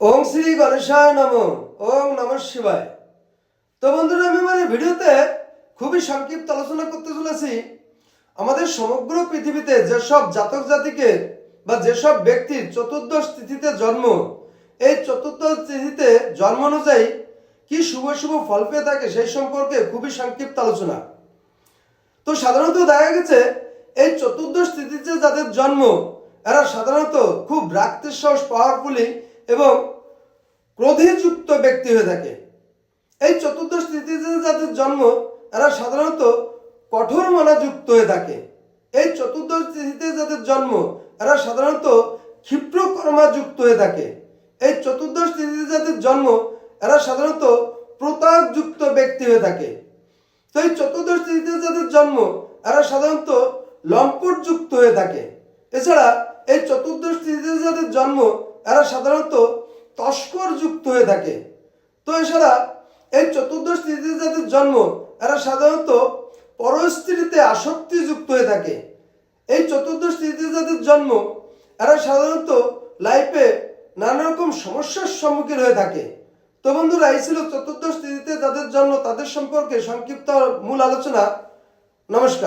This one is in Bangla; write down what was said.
ওং শ্রী গণেশায় নম, ওং নম শিবায়। তো বন্ধুরা, আমি মানে ভিডিওতে খুবই সংক্ষিপ্ত আলোচনা করতে চলেছি। আমাদের সমগ্র পৃথিবীতে যেসব জাতক জাতিকে বা যেসব ব্যক্তির চতুর্দশ তিথিতে জন্ম, এই চতুর্দশ তিথিতে জন্ম অনুযায়ী কি শুভ শুভ ফল পেয়ে থাকে সেই সম্পর্কে খুবই সংক্ষিপ্ত আলোচনা। তো সাধারণত দেখা গেছে, এই চতুর্দশ তিথিতে যাদের জন্ম, এরা সাধারণত খুব রাগতের সাহস পাওয়ারফুলি এবং ক্রোধেযুক্ত ব্যক্তি হয়ে থাকে। এই চতুর্দশ তিথিতে যাদের জন্ম, এরা সাধারণত কঠোর মনাযুক্ত হয়ে থাকে। এই চতুর্দশ তিথিতে যাদের জন্ম, এরা সাধারণত ক্ষিপ্র কর্মা যুক্ত হয়ে থাকে। এই চতুর্দশ তিথিতে যাদের জন্ম, এরা সাধারণত প্রতাপযুক্ত ব্যক্তি হয়ে থাকে। তো এই চতুর্দশ তিথিতে যাদের জন্ম, এরা সাধারণত লম্পটযুক্ত হয়ে থাকে। এছাড়া এই চতুর্দশ তিথিতে যাদের জন্ম সাধারণত তস্কর যুক্ত হয়ে থাকে। তো এছাড়া এই চতুর্দশ তিথিতে যাদের জন্ম, এরা সাধারণত পরস্ত্রীতে আসক্তি যুক্ত হয়ে থাকে। এই চতুর্দশ তিথিতে যাদের জন্ম, এরা সাধারণত লাইফে নানা রকম সমস্যার সম্মুখীন হয়ে থাকে। তো বন্ধুরা, এই ছিল চতুর্দশ তিথিতে যাদের জন্ম, তাদের সম্পর্কে সংক্ষিপ্ত মূল আলোচনা। নমস্কার।